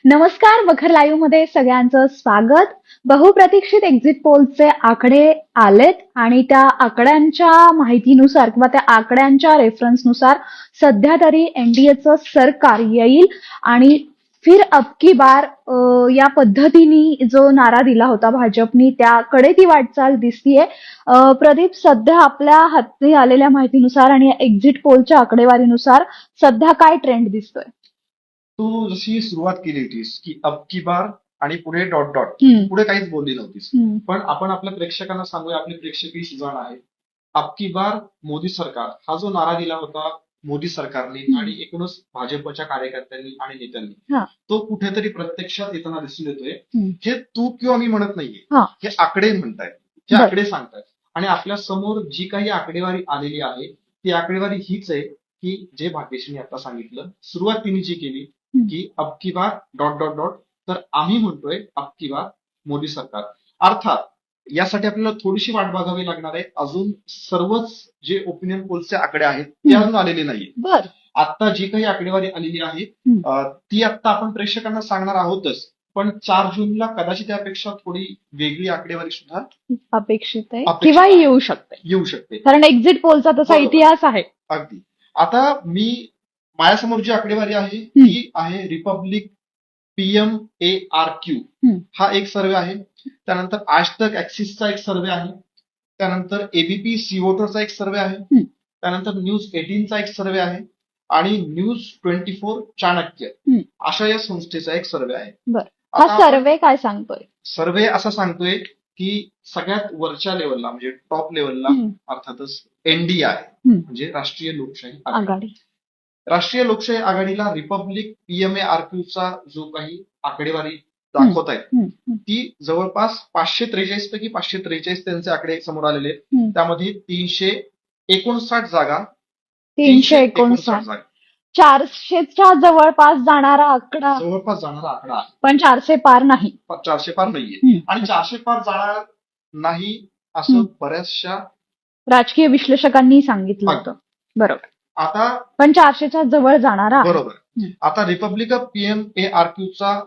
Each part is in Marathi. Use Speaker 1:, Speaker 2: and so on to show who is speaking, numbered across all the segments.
Speaker 1: नमस्कार मखर लाईव्हमध्ये सगळ्यांचं स्वागत. बहुप्रतीक्षित एक्झिट पोलचे आकडे आलेत आणि त्या आकड्यांच्या माहितीनुसार किंवा त्या आकड्यांच्या रेफरन्सनुसार सध्या तरी एनडीएचं सरकार येईल आणि फिर अब की बार या पद्धतीने जो नारा दिला होता भाजपनी त्याकडे ती वाटचाल दिसतीये. प्रदीप सध्या आपल्या हाती आलेल्या माहितीनुसार आणि एक्झिट पोलच्या आकडेवारीनुसार सध्या काय ट्रेंड दिसतोय?
Speaker 2: तू जशी सुरुवात केली होतीस की अब की बार आणि पुढे डॉट डॉट
Speaker 1: हम्म,
Speaker 2: पुढे काहीच बोलली नव्हतीस
Speaker 1: हम्म.
Speaker 2: पण आपण आपल्या प्रेक्षकांना सांगूया आपले प्रेक्षकही सुजाण आहेत अब की बार मोदी सरकार हा जो नारा दिला होता मोदी सरकारने
Speaker 1: हम्म.
Speaker 2: आणि एकूणच भाजपच्या कार्यकर्त्यांनी आणि नेत्यांनी
Speaker 1: हा.
Speaker 2: तो कुठेतरी प्रत्यक्षात येताना दिसून येतोय
Speaker 1: हम्म.
Speaker 2: हे तू किंवा मी म्हणत नाहीये
Speaker 1: हा.
Speaker 2: हे आकडे म्हणतायत हे
Speaker 1: बर.
Speaker 2: आकडे सांगतायत आणि आपल्यासमोर जी काही आकडेवारी आलेली आहे ती आकडेवारी हीच आहे की जे भाग्यश्रीने आता सांगितलं सुरुवात तिने जी केली. की अब की बार डॉट डॉट डॉट. तर आम्ही म्हणतोय अब की बार मोदी सरकार. अर्थात यासाठी आपल्याला थोडीशी वाट बघावी लागणार आहे. अजून सर्वच जे ओपिनियन पोलचे आकडे आहेत ते. अजून आलेले नाहीये. आता जी काही आकडेवारी आलेली आहे ती आता आपण प्रेक्षकांना सांगणार आहोतच. पण चार जूनला कदाचित त्यापेक्षा थोडी वेगळी आकडेवारी सुद्धा
Speaker 1: अपेक्षित आहे किंवा. येऊ शकते.
Speaker 2: येऊ शकते.
Speaker 1: कारण एक्झिट पोलचा तसा. इतिहास आहे.
Speaker 2: अगदी. आता मी माझ्यासमोर जी आकडेवारी आहे. ती आहे republic PM A R Q. हा एक सर्वे आहे त्यानंतर आज तक ऍक्सिसचा एक सर्वे आहे त्यानंतर एबीपी सीओटरचा एक सर्वे आहे. त्यानंतर न्यूज एटीनचा एक सर्वे आहे आणि न्यूज ट्वेंटी फोर चाणक्य. अशा या संस्थेचा एक सर्वे आहे.
Speaker 1: हा सर्वे काय सांगतोय
Speaker 2: सर्वे असा सांगतोय की सगळ्यात वरच्या लेवलला म्हणजे टॉप लेवलला अर्थातच एनडीए आहे
Speaker 1: हम्म.
Speaker 2: म्हणजे राष्ट्रीय लोकशाही आघाडी राष्ट्रीय लोकशाही आघाडीला रिपब्लिक पीएमए आरक्यूचा जो काही आकडेवारी दाखवत आहेत
Speaker 1: हम्म,
Speaker 2: ती जवळपास पाचशे त्रेचाळीस पैकी पाचशे त्रेचाळीस त्यांचे आकडे समोर आलेले आहेत. त्यामध्ये तीनशे एकोणसाठ जागा
Speaker 1: तीनशे एकोणसाठ.
Speaker 2: जागा.
Speaker 1: चारशेच्या जवळपास जाणारा आकडा.
Speaker 2: जवळपास जाणारा आकडा आहे.
Speaker 1: पण चारशे पार नाही.
Speaker 2: चारशे पार नाहीये. आणि चारशे पार जाणार नाही असं. बऱ्याचशा
Speaker 1: राजकीय विश्लेषकांनी सांगितलं होतं. बरोबर.
Speaker 2: आता
Speaker 1: पण चारशेच्या जवळ जाणारा आहे.
Speaker 2: बरोबर. आता republic of PM A R चा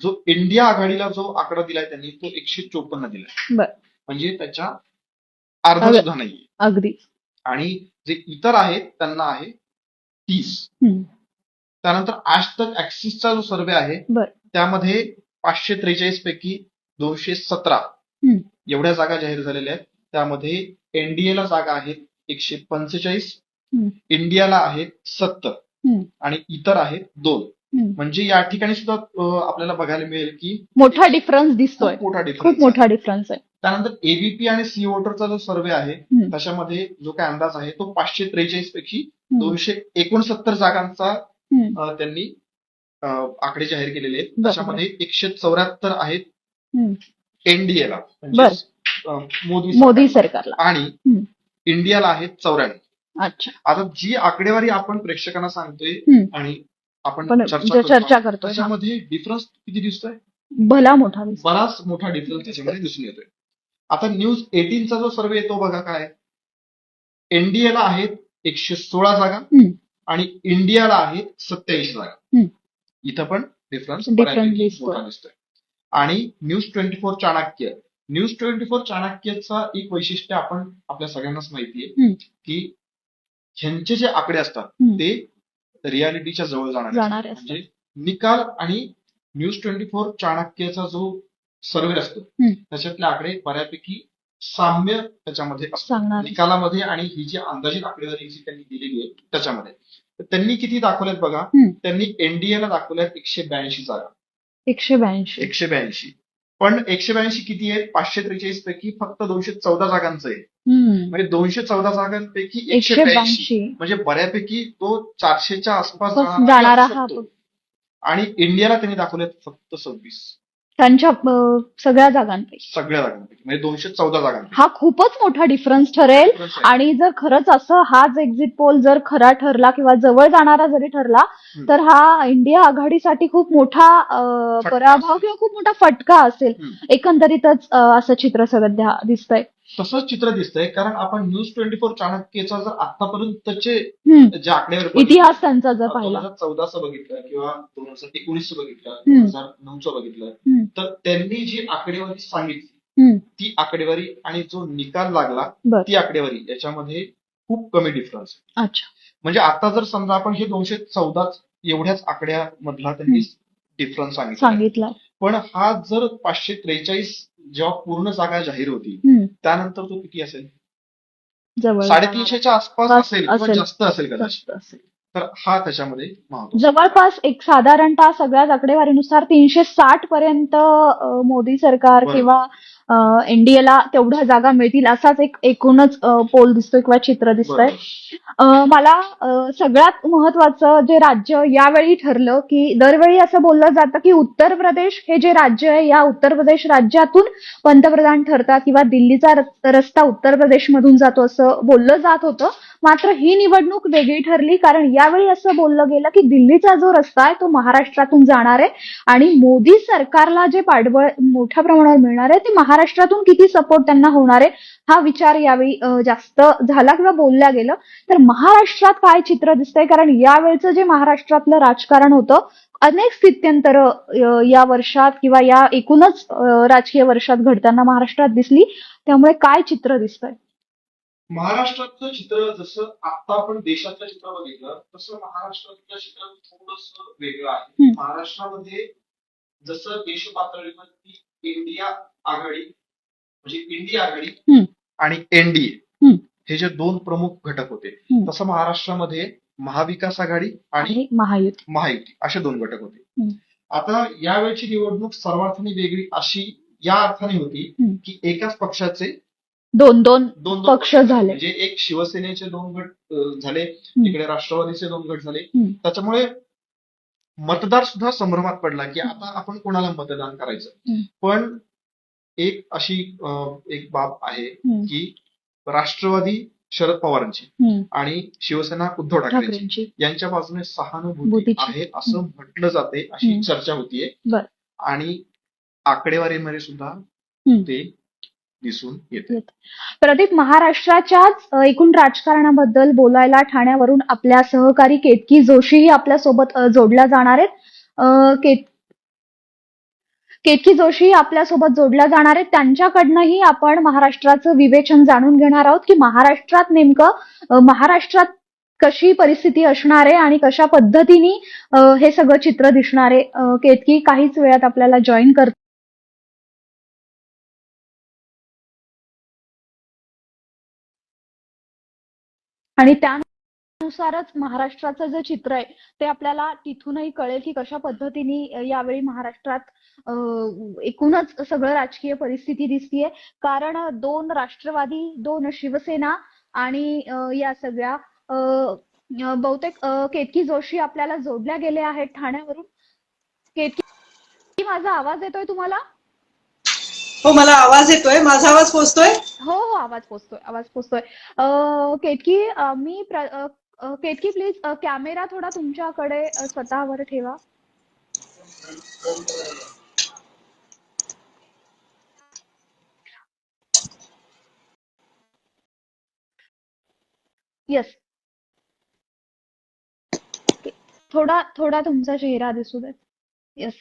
Speaker 2: जो इंडिया आघाडीला जो आकडा दिलाय त्यांनी तो एकशे चोपन्न दिलाय
Speaker 1: बर.
Speaker 2: म्हणजे त्याच्या अर्धा. सुद्धा नाहीये
Speaker 1: अगदी
Speaker 2: आणि जे इतर आहेत त्यांना आहे तीस
Speaker 1: हम्म,
Speaker 2: त्यानंतर आज तक ऍक्सिसचा जो सर्वे आहे
Speaker 1: बर.
Speaker 2: त्यामध्ये पाचशे त्रेचाळीस पैकी दोनशे सतरा
Speaker 1: हम्म.
Speaker 2: एवढ्या जागा जाहीर झालेल्या आहेत त्यामध्ये एनडीए ला जागा आहेत एकशे पंचेचाळीस. इंडियाला आहेत सत्तर. आणि इतर आहेत दोन. म्हणजे या ठिकाणी सुद्धा आपल्याला बघायला मिळेल की
Speaker 1: मोठा डिफरन्स दिसतोय
Speaker 2: मोठा
Speaker 1: खूप
Speaker 2: डिफरन्स
Speaker 1: मोठा डिफरन्स आहे
Speaker 2: त्यानंतर एबीपी आणि सी वोटरचा जो सर्वे आहे. त्याच्यामध्ये जो काय अंदाज आहे तो पाचशे त्रेचाळीस पैकी दोनशे एकोणसत्तर जागांचा त्यांनी आकडे जाहीर केलेले आहेत. त्याच्यामध्ये एकशे चौऱ्याहत्तर आहेत. एनडीएला मोदी
Speaker 1: मोदी
Speaker 2: सरकार.
Speaker 1: सरकारला
Speaker 2: आणि. इंडियाला आहेत चौऱ्याण्णव आता जी आकडेवारी आपण प्रेक्षकांना सांगतोय. आणि आपण
Speaker 1: पण
Speaker 2: चर्चा
Speaker 1: ज-
Speaker 2: करतो. त्याच्यामध्ये डिफरन्स किती दिसतोय
Speaker 1: भला मोठा
Speaker 2: बराच मोठा डिफरन्स त्याच्यामध्ये दिसून येतोय आता न्यूज एटीनचा जो सर्वे येतो बघा काय एनडीएला आहेत एकशे सोळा जागा. आणि इंडियाला आहेत सत्याऐंशी जागा. इथं पण डिफरन्स. मोठा दिसतोय आणि news twenty four Chanakya news twenty four चाणक्यचा एक वैशिष्ट्य आपण आपल्या सगळ्यांनाच माहिती आहे
Speaker 1: हम्म.
Speaker 2: की ह्यांचे जे आकडे असतात. ते रियालिटीच्या जवळ जाणार. म्हणजे निकाल आणि न्यूज ट्वेंटी फोर चाणक्यचा जो सर्वे असतो. त्याच्यातले आकडे बऱ्यापैकी साम्य त्याच्यामध्ये निकालामध्ये आणि ही जी अंदाजित आकडेवारी जी त्यांनी दिलेली आहे त्याच्यामध्ये तर त्यांनी किती दाखवल्यात बघा. त्यांनी एनडीएला दाखवल्यात एकशे ब्याऐंशी जागा
Speaker 1: एकशे ब्याऐंशी
Speaker 2: एकशे ब्याऐंशी पण एकशे ब्याऐंशी किती आहेत? पाचशे त्रेचाळीस पैकी फक्त दोनशे चौदा जागांचं आहे. म्हणजे दोनशे चौदा जागांपैकी एकशे ब्याऐंशी. म्हणजे बऱ्यापैकी तो चारशेच्या आसपास
Speaker 1: जाणारा.
Speaker 2: आणि इंडियाला त्यांनी दाखवल्यात फक्त सव्वीस.
Speaker 1: त्यांच्या अं, सगळ्या जागांपैकी
Speaker 2: सगळ्या जागांपैकी म्हणजे दोनशे चौदा जागांपैकी
Speaker 1: हा खूपच मोठा डिफरन्स ठरेल. आणि जर खरंच असं हाच एक्झिट पोल जर खरा ठरला किंवा जवळ जाणारा जरी ठरला
Speaker 2: हम्म.
Speaker 1: तर हा इंडिया आघाडीसाठी खूप मोठा अं,
Speaker 2: फटका
Speaker 1: पराभव
Speaker 2: असेल.
Speaker 1: किंवा खूप मोठा फटका असेल
Speaker 2: हम्म.
Speaker 1: एकंदरीतच अं, असं चित्र सध्या दिसतंय
Speaker 2: तसंच चित्र दिसतंय कारण आपण न्यूज ट्वेंटी फोर चाणक्यचा जर आतापर्यंतचे. जे आकडेवारी
Speaker 1: इतिहास त्यांचा जर
Speaker 2: दोन
Speaker 1: पाहिला
Speaker 2: हजार चौदाचं बघितलं किंवा दोन हजार एकोणीसचं बघितलं. दोन हजार नऊचं बघितलं
Speaker 1: हम्म.
Speaker 2: तर त्यांनी जी आकडेवारी सांगितली
Speaker 1: हम्म.
Speaker 2: ती आकडेवारी आणि जो निकाल लागला
Speaker 1: बर
Speaker 2: ती आकडेवारी याच्यामध्ये खूप कमी डिफरन्स आहे
Speaker 1: अच्छा
Speaker 2: म्हणजे आता जर समजा आपण हे दोनशे चौदाच एवढ्याच आकड्यामधला त्यांनी डिफरन्स सांगितला
Speaker 1: सांगितलं
Speaker 2: पण हा जर पाचशे त्रेचाळीस जेव्हा पूर्ण जागा जाहीर होती. त्यानंतर तो किती असेल साडेतीनशेच्या आसपास
Speaker 1: असेल.
Speaker 2: जास्त असेल कदाचित. तर हा त्याच्यामध्ये
Speaker 1: जवळपास एक साधारणतः सगळ्याच आकडेवारीनुसार तीनशे साठ पर्यंत मोदी सरकार. किंवा एनडीएला तेवढ्या जागा मिळतील असाच एक एकूणच पोल दिसतोय किंवा चित्र दिसतंय. मला सगळ्यात महत्वाचं जे राज्य यावेळी ठरलं की दरवेळी असं बोललं जातं की उत्तर प्रदेश हे जे राज्य आहे या उत्तर प्रदेश राज्यातून पंतप्रधान ठरतात किंवा दिल्लीचा रस्ता उत्तर प्रदेशमधून जातो असं बोललं जात होतं. मात्र ही निवडणूक वेगळी ठरली कारण यावेळी असं बोललं गेलं की दिल्लीचा जो रस्ता आहे तो महाराष्ट्रातून जाणार आहे आणि मोदी सरकारला जे पाठबळ मोठ्या प्रमाणावर मिळणार आहे ते महाराष्ट्रातून किती सपोर्ट त्यांना होणार आहे हा विचार यावेळी जास्त झाला किंवा बोलल्या गेलं. तर महाराष्ट्रात काय चित्र दिसतंय? कारण यावेळचं जे महाराष्ट्रातलं राजकारण होतं अनेक स्थित्यंतर या वर्षात किंवा या एकूणच राजकीय वर्षात घडताना महाराष्ट्रात दिसली. त्यामुळे काय चित्र दिसतंय?
Speaker 2: महाराष्ट्रातलं चित्र जसं आता आपण देशातलं चित्र बघितलं तसं महाराष्ट्रातलं चित्र थोडस वेगळं आहे. महाराष्ट्रामध्ये जसं देश पातळीवरती इंडिया आघाडी म्हणजे इंडिया आघाडी. आणि एनडीए. हे जे दोन प्रमुख घटक होते. तसं महाराष्ट्रामध्ये महाविकास आघाडी आणि
Speaker 1: महायुती
Speaker 2: महायुती असे दोन घटक होते. आता यावेळची निवडणूक सर्वार्थाने वेगळी अशी या अर्थाने होती. की एकाच पक्षाचे
Speaker 1: दोन दोन
Speaker 2: दोन
Speaker 1: पक्ष झाले.
Speaker 2: म्हणजे एक शिवसेनेचे दोन गट झाले तिकडे राष्ट्रवादीचे दोन गट झाले. त्याच्यामुळे मतदार सुद्धा संभ्रमात पडला की आता आपण कोणाला मतदान करायचं. पण एक अशी एक बाब आहे. की राष्ट्रवादी शरद पवारांची. आणि शिवसेना उद्धव ठाकरेंची
Speaker 1: ठाकरेंची
Speaker 2: यांच्या बाजूने सहानुभूती. आहे असं म्हटलं जाते अशी. चर्चा होतीये. आणि आकडेवारीमध्ये सुद्धा. ते दिसून येते
Speaker 1: प्रदीप महाराष्ट्राच्याच एकूण राजकारणाबद्दल बोलायला ठाण्यावरून आपल्या सहकारी केतकी जोशीही आपल्यासोबत अ, जोडल्या जाणार आहेत अ, केत केतकी जोशी आपल्यासोबत जोडल्या जाणार आहेत. त्यांच्याकडनंही आपण महाराष्ट्राचं विवेचन जाणून घेणार आहोत की महाराष्ट्रात नेमकं महाराष्ट्रात कशी परिस्थिती असणार आहे आणि कशा पद्धतीने हे सगळं चित्र दिसणार आहे. केतकी काहीच वेळात आपल्याला जॉईन कर आणि त्यानुसारच महाराष्ट्राचं जे चित्र आहे ते आपल्याला तिथूनही कळेल की कशा पद्धतीने यावेळी महाराष्ट्रात एकूणच सगळं राजकीय परिस्थिती दिसतीये. कारण दोन राष्ट्रवादी दोन शिवसेना आणि या सगळ्या बहुतेक केतकी जोशी आपल्याला जोडल्या गेले आहेत ठाण्यावरून. केतकी माझा आवाज येतोय तुम्हाला?
Speaker 3: हो मला आवाज येतोय. माझा आवाज पोहोचतोय
Speaker 1: हो हो आवाज पोचतोय आवाज पोचतोय. केतकी मी केतकी प्लीज कॅमेरा थोडा तुमच्याकडे स्वतःवर ठेवा. येस थोडा थोडा तुमचा चेहरा दिसू दे. येस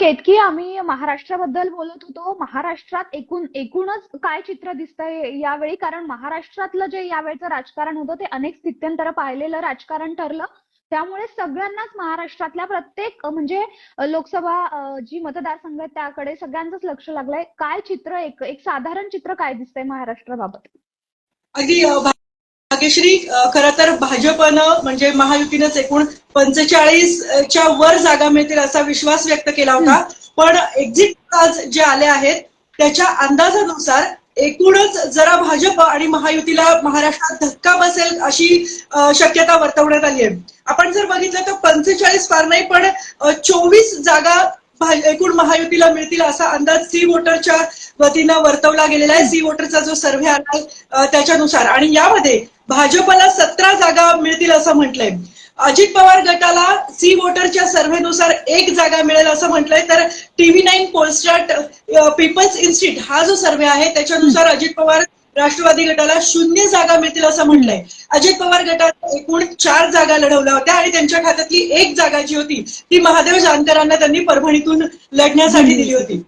Speaker 1: केतकी आम्ही महाराष्ट्राबद्दल बोलत होतो. महाराष्ट्रात एकूण एकूणच काय चित्र दिसतंय यावेळी? कारण महाराष्ट्रातलं जे यावेळचं राजकारण होतं ते अनेक स्थित्यंतर पाहिलेलं राजकारण ठरलं. त्यामुळे सगळ्यांनाच महाराष्ट्रातल्या प्रत्येक म्हणजे लोकसभा जी मतदारसंघ आहेत त्याकडे सगळ्यांचंच लक्ष लागलंय. काय चित्र एक एक साधारण चित्र काय दिसतंय महाराष्ट्राबाबत?
Speaker 3: अगदी भाग्यश्री खर खरं तर भाजपनं म्हणजे महायुतीनंच एकूण पंचेचाळीस च्या वर जागा मिळतील असा विश्वास व्यक्त केला होता. पण एक्झिट आज जे आले आहेत त्याच्या अंदाजानुसार एकूणच जरा भाजप आणि महायुतीला महाराष्ट्रात धक्का बसेल अशी शक्यता वर्तवण्यात आली आहे. आपण जर बघितलं तर पंचेचाळीस फार नाही पण चोवीस जागा एकूण महायुतीला मिळतील असा अंदाज सी वोटरच्या वतीनं वर्तवला गेलेला आहे. सी वोटरचा जो सर्व्हे आला त्याच्यानुसार. आणि यामध्ये भाजपला सतरा जागा मिळतील असं म्हटलंय. अजित पवार गटाला सी वोटरच्या सर्व्हेनुसार एक जागा मिळेल असं म्हटलंय. तर टीव्ही नाईन पोलस्टार्ट पीपल्स इन्स्टिट्यूट हा जो सर्व्हे आहे त्याच्यानुसार अजित पवार राष्ट्रवादी गटाला शून्य जागा मिळतील असं म्हटलंय. अजित पवार गटात एकूण चार जागा लढवल्या होत्या आणि त्यांच्या खात्यातली एक जागा जी होती ती महादेव जानकरांना त्यांनी परभणीतून लढण्यासाठी दिली होती.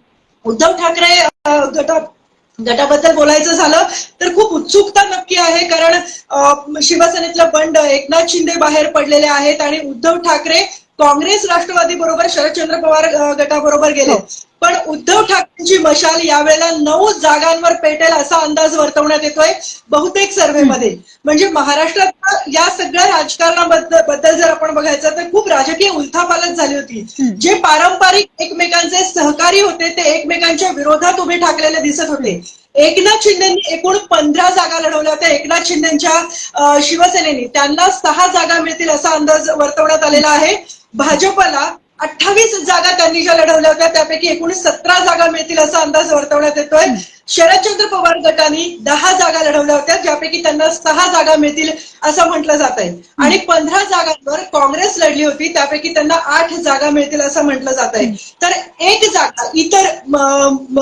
Speaker 3: उद्धव ठाकरे अं, गटा गटाबद्दल बोलायचं झालं तर खूप उत्सुकता नक्की आहे कारण शिवसेनेतलं बंड एकनाथ शिंदे बाहेर पडलेले आहेत आणि उद्धव ठाकरे काँग्रेस राष्ट्रवादी बरोबर शरदचंद्र पवार गटाबरोबर गेले.
Speaker 1: हो.
Speaker 3: पण उद्धव ठाकरेंची मशाल यावेळेला नऊ जागांवर पेटेल असा अंदाज वर्तवण्यात येतोय बहुतेक सर्व्हेमध्ये म्हणजे महाराष्ट्रात या सगळ्या राजकारणाबद्दल बद्दल जर आपण बघायचं तर खूप राजकीय उलथापालथ झाली होती. जे पारंपरिक एकमेकांचे सहकारी होते ते एकमेकांच्या विरोधात उभे ठाकलेले दिसत होते. एकनाथ शिंदेनी एकूण पंधरा जागा लढवल्या होत्या. एकनाथ शिंदेच्या शिवसेनेनी. त्यांना सहा जागा मिळतील असा अंदाज वर्तवण्यात आलेला आहे. भाजपला अठ्ठावीस जागा त्यांनी ज्या लढवल्या होत्या त्यापैकी एकूण सतरा जागा मिळतील असा अंदाज वर्तवण्यात येतोय. शरदचंद्र पवार गटाने दहा जागा लढवल्या होत्या ज्यापैकी त्यांना सहा जागा मिळतील असं म्हटलं जात आहे. आणि पंधरा जागांवर काँग्रेस लढली होती त्यापैकी त्यांना आठ जागा मिळतील असं म्हटलं जात आहे. तर एक जागा इतर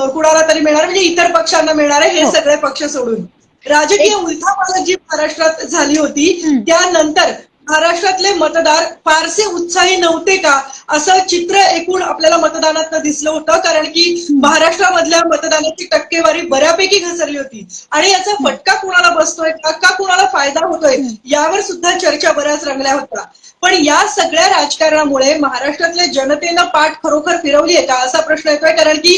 Speaker 3: कुणाला तरी मिळणार म्हणजे इतर पक्षांना मिळणार आहे हे
Speaker 1: हो.
Speaker 3: सगळे पक्ष सोडून. राजकीय उलथापालथ जी महाराष्ट्रात झाली होती. त्यानंतर महाराष्ट्रातले मतदार फारसे उत्साही नव्हते का? असं चित्र एकूण आपल्याला मतदानात दिसलं होतं कारण की महाराष्ट्रामधल्या मतदानाची टक्केवारी बऱ्यापैकी घसरली होती. आणि याचा फटका कुणाला बसतोय का? कुणाला फायदा होतोय? यावर सुद्धा चर्चा बऱ्याच रंगल्या होत्या. पण या सगळ्या राजकारणामुळे महाराष्ट्रातल्या जनतेनं पाठ खरोखर फिरवली आहे का? असा प्रश्न येतोय कारण की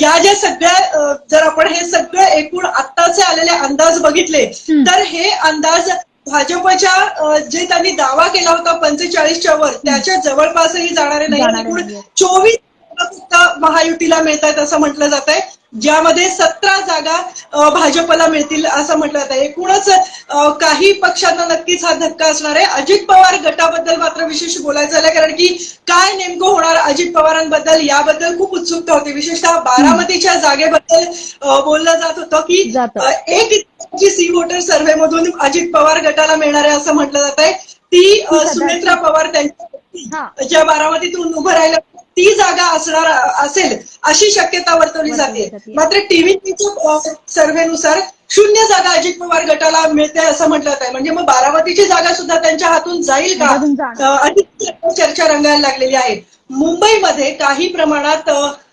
Speaker 3: या ज्या सगळ्या जर आपण हे सगळं एकूण आत्ताचे आलेले अंदाज बघितले. तर हे अंदाज भाजपच्या जे त्यांनी दावा केला होता पंचेचाळीसच्या वर त्याच्या जवळपासही जाणारे नाही. एकूण. चोवीस फक्त महायुतीला मिळत आहेत असं म्हटलं जात आहे ज्यामध्ये सतरा जागा भाजपला मिळतील असं म्हटलं जात. आहे एकूणच काही पक्षांना नक्कीच हा धक्का असणार आहे. अजित पवार गटाबद्दल मात्र विशेष बोलायचं झालं कारण की काय नेमकं होणार अजित पवारांबद्दल याबद्दल खूप उत्सुकता होती. विशेषतः बारामतीच्या जागेबद्दल बोललं जात होतं की एक जी सी वोटर सर्व्हे मधून अजित पवार गटाला मिळणार आहे असं म्हटलं जात आहे ती. सुनेत्रा पवार त्यांच्या ज्या बारामतीतून उभं राहिल्या ती जागा असणार असेल अशी शक्यता वर्तवली जाते. मात्र टीव्हीच्या सर्व्हेनुसार शून्य जागा अजित पवार गटाला मिळते असं म्हटलं जात आहे म्हणजे मग बारामतीची जागा सुद्धा त्यांच्या हातून जाईल का? अधिक चर्चा रंगायला लागलेली आहे. मुंबईमध्ये काही प्रमाणात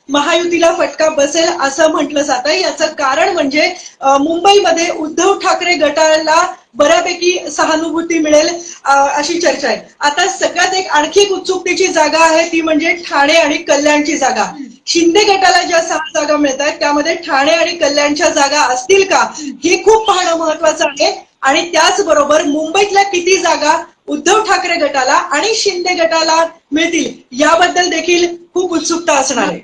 Speaker 3: महायुतीला फटका बसेल असं म्हटलं जात. आहे याचं कारण म्हणजे मुंबईमध्ये उद्धव ठाकरे गटाला बऱ्यापैकी सहानुभूती मिळेल अशी चर्चा आहे. आता सगळ्यात एक आणखी एक उत्सुकतेची जागा आहे ती म्हणजे ठाणे आणि कल्याणची जागा. शिंदे गटाला ज्या सहा जागा मिळत आहेत त्यामध्ये ठाणे आणि कल्याणच्या जागा असतील का हे खूप पाहणं महत्वाचं आहे. आणि त्याचबरोबर मुंबईतल्या किती जागा उद्धव ठाकरे गटाला आणि शिंदे गटाला मिळतील याबद्दल देखील खूप उत्सुकता असणार आहे.